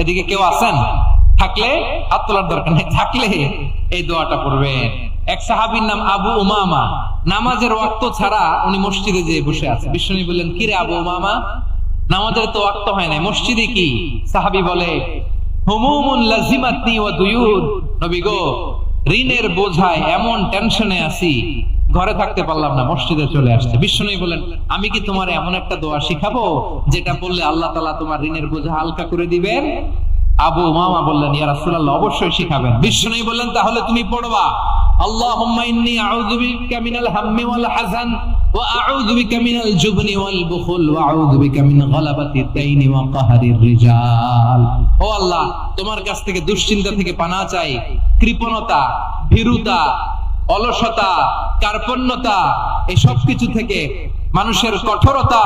এদিকে কেউ আছেন? থাকলে হাত তোলার দরকার নেই, থাকলে এই দোয়াটা পড়বেন। এক সাহাবীর নাম আবু উমামা। নামাজের ওয়াক্ত ছাড়া উনি মসজিদে যেয়ে বসে আছে বিষ্ণু বললেন, কিরে আবু উমামা? নামাজের তো ওয়াক্ত হয় না মসজিদে কি? সাহাবি বলে, হুমুমুন লাজিমাতনি ওয়া দুয়ুদ। নবী গো, ঋণের বোঝায় এমন টেনশনে আছি ঘরে থাকতে পারলাম না, মসজিদে চলে আসছে। বিষ্ণু বলেন আমি কি তোমার এমন একটা দোয়া শিখাবো, যেটা বললে আল্লাহ তালা তোমার ঋণের বোঝা হালকা করে দিবেন? আবু মামা বললেন, ইয়া রাসূলুল্লাহ, অবশ্যই শিখাবেন। বিষ্ণু বললেন, তাহলে তুমি পড়বা তোমার কাছ থেকে দুশ্চিন্তা থেকে পানা চাই, কৃপণতা, ভীরুতা অলসতা, কার্পণ্যতা, এসব কিছু থেকে মানুষের কঠোরতা,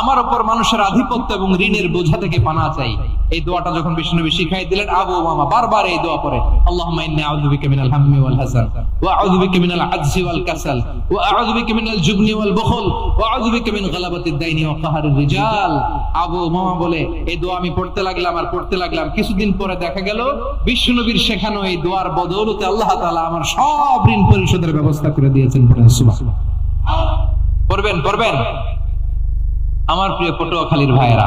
আমার উপর মানুষের আধিপত্য এবং ঋণের বোঝা থেকে পানা চাই। এই দোয়াটা যখন বিষ্ণু শিখাই দিলেন, আবু মামা বারবার এই দোয়া পড়ে। আল্লাহুম্মা ইন্নী আউযু বিকা মিনাল হাম্মি ওয়াল হাসান, ওয়া আউযু বিকা মিনাল আজজি ওয়াল কাসাল, ওয়া আউযু বিকা মিনাল জুবনি ওয়াল বুখল, ওয়া আউযু বিকা মিন গালাবাতিদ দাইনি ওয়া কাহরির রিজাল। আবু মামা বলে, এই দোয়া আমি পড়তে লাগলাম আর পড়তে লাগলাম। কিছুদিন পরে দেখা গেল বিষ্ণুনবীর শেখানো এই দোয়ার বদৌলতে আল্লাহ তাআলা আমার সব ঋণ পরিশোধের ব্যবস্থা করে দিয়েছেন সুবহানাল্লাহ। পড়বেন পড়বেন। আমার প্রিয় পটুয়াখালীর ভাইয়েরা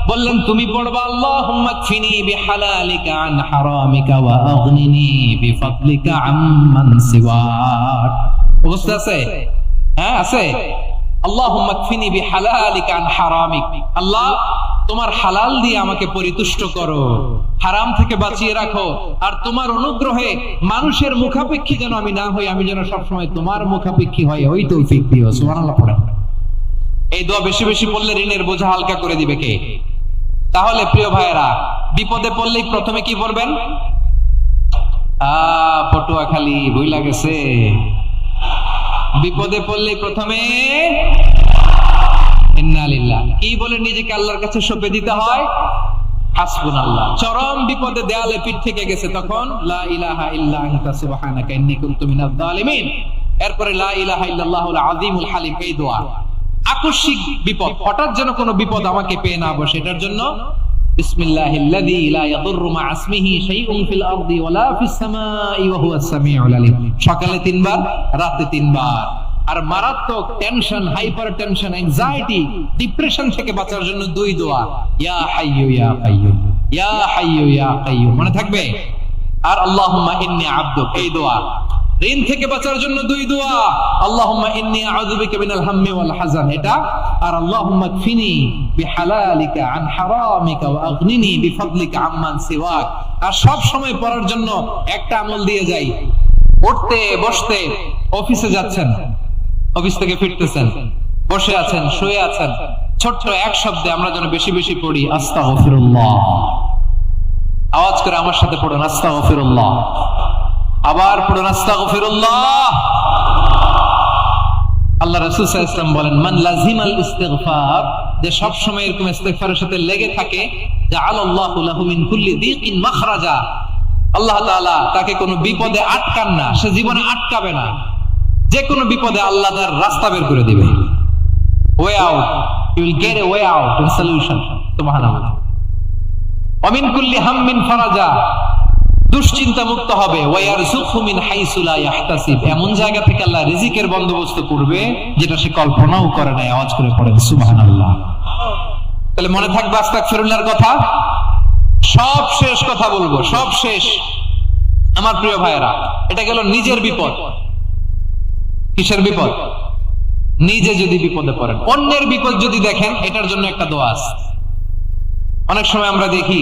বললেন, তুমি পড়বা হ্যাঁ আল্লাহ পরিতুষ্ট করো, হারাম থেকে বাঁচিয়ে রাখো, আর তোমার অনুগ্রহে মানুষের মুখাপেক্ষী যেন আমি না হই, আমি যেন সবসময় তোমার মুখাপেক্ষী হয় ওই তৌফিক দিও, সুবহানাল্লাহ এই দোয়া বেশি বেশি পড়লে ঋণের বোঝা হালকা করে দিবে কে? তাহলে প্রিয় ভাইয়েরা, বিপদে পড়লেই প্রথমে কি করবেন পটুয়া খালি ভুইলা গেছে? বিপদে পড়লেই প্রথমে কি বলে নিজেকে আল্লাহর কাছে সঁপে দিতে হয়? হাসবুন আল্লাহ চরম বিপদে দেয়ালে পিঠ থেকে গেছে তখন, লা এরপরে লা আযীমুল হালিম, এই দোয়া। আকস্মিক বিপদ, হঠাৎ যেন কোনো বিপদ আমাকে পেয়ে না বসে এটার জন্য সকালে তিনবার, রাতে তিনবার। আর মারাত্মক tension hypertension anxiety depression থেকে বাঁচার জন্য দুই দোয়া। মনে থাকবে? আর আবদুক, এই দোয়া। ঋণ থেকে বাঁচার জন্য দুই দোয়া। আল্লাহুম্মা ইন্নী মিনাল হাম্মি ওয়াল হাযান এটা, আর আল্লাহুম্মা বিহালালিকা আন হারামিকা ওয়া আগনিনি আম্মান সিওয়াক। আর সব সময় পড়ার জন্য একটা আমল দিয়ে যাই। উঠতে বসতে অফিসে যাচ্ছেন, অফিস থেকে ফিরতেছেন, বসে আছেন, শুয়ে আছেন। ছোট্ট এক শব্দে আমরা যেন বেশি বেশি পড়ি, আস্তাগফিরুল্লাহ। আওয়াজ করে আমার সাথে পড়ুন, আস্তাগফিরুল্লাহ। আবার আল্লাহ রাসূল বলেন, মান লাজিমাল ইস্তিগফার, যে সব সময় এরকম ইস্তিগফারের সাথে লেগে থাকে, জাআলাল্লাহু লাহু মিন কুল্লি দিকিন মাখরাজা। আল্লাহ তাআলা তাকে কোনো বিপদে আটকান না, সে জীবনে আটকাবে না। যে কোনো বিপদে আল্লাহ তার রাস্তা বের করে দিবে। Way out you will get a way out solution সুবহানাল্লাহ। অমিন কুল্লি হাম্মিন ফারাজা। দুশ্চিন্তা মুক্ত হবে মিন এমন জায়গা থেকে আল্লাহ রিজিকের বন্দোবস্ত করবে, যেটা সে কল্পনাও করে নাই, আওয়াজ করে পড়েন, সুবহানাল্লাহ। তাহলে মনে থাকবে আস্তাগফিরুল্লাহর কথা? সব শেষ কথা বলব, সব শেষ। আমার প্রিয় ভাইয়েরা, এটা গেল নিজের বিপদ। কিসের বিপদ? নিজে যদি বিপদে পড়েন। অন্যের বিপদ যদি দেখেন, এটার জন্য একটা দোয়া আছে। অনেক সময় আমরা দেখি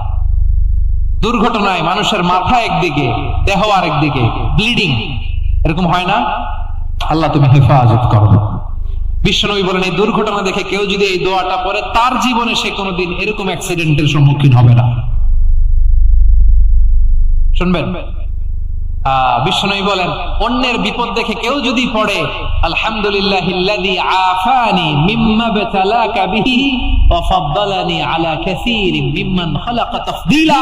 দুর্ঘটনায় মানুষের মাথা একদিকে, দেহ আরেকদিকে ব্লিডিং এরকম হয় না? আল্লাহ তুমি হেফাজত করো। বিশ্বনবী বলেন, এই দুর্ঘটনা দেখে কেউ যদি এই দোয়াটা পড়ে, তার জীবনে সে কোনোদিন এরকম অ্যাক্সিডেন্টের সম্মুখীন হবে না। শুনবেন? বিশ্বনবী বলেন, অন্যের বিপদ দেখে কেউ যদি পড়ে আলহামদুলিল্লাহ আফানি মিম্মা বিহি ওয়া ফাদ্দালানি আলা কাসীরিম মিম্মান তাফদীলা।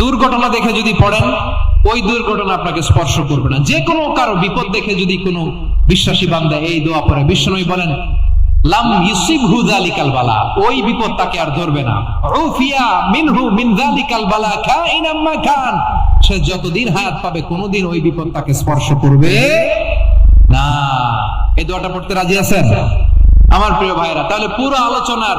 দুর্ঘটনা দেখে যদি পড়েন, ওই দুর্ঘটনা আপনাকে স্পর্শ করবে না। যে কোনো কারও বিপদ দেখে যদি কোনো বিশ্বাসী বান্দা এই দোয়া পড়ে, বিষ্ণুই বলেন, লাম যালিকাল বালা ওই বিপদ তাকে আর ধরবে না। উফিয়া মিনহু মিন যালিকাল বালা কাইনাম মা কান সে যতদিন হায়াত পাবে, কোনোদিন ওই বিপদ তাকে স্পর্শ করবে না। এই দোয়াটা পড়তে রাজি আছেন? আমার প্রিয় ভাইরা তাহলে পুরো আলোচনার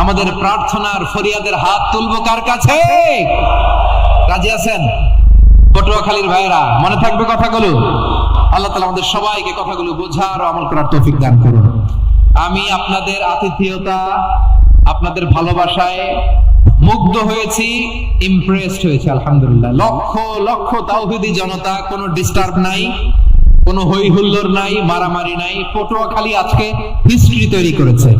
আমাদের প্রার্থনার ফরিয়াদের হাত তুলবো কার কাছে? রাজি আছেন? পটুয়াখালীর ভাইরা মনে থাকবে কথাগুলো? আল্লাহ তালা আমাদের সবাইকে কথাগুলো বোঝার ও আমল করার তৌফিক দান করুন। আমি আপনাদের আতিথেয়তা, আপনাদের ভালোবাসায় মুগ্ধ হয়েছি ইমপ্রেসড হয়েছে, আলহামদুলিল্লাহ। লক্ষ লক্ষ তাওহিদি জনতা, কোনো ডিস্টার্ব নাই, কোনো হই হুল্লোর নাই, মারামারি নাই। পটুয়াখালী আজকে হিস্ট্রি তৈরি করেছে।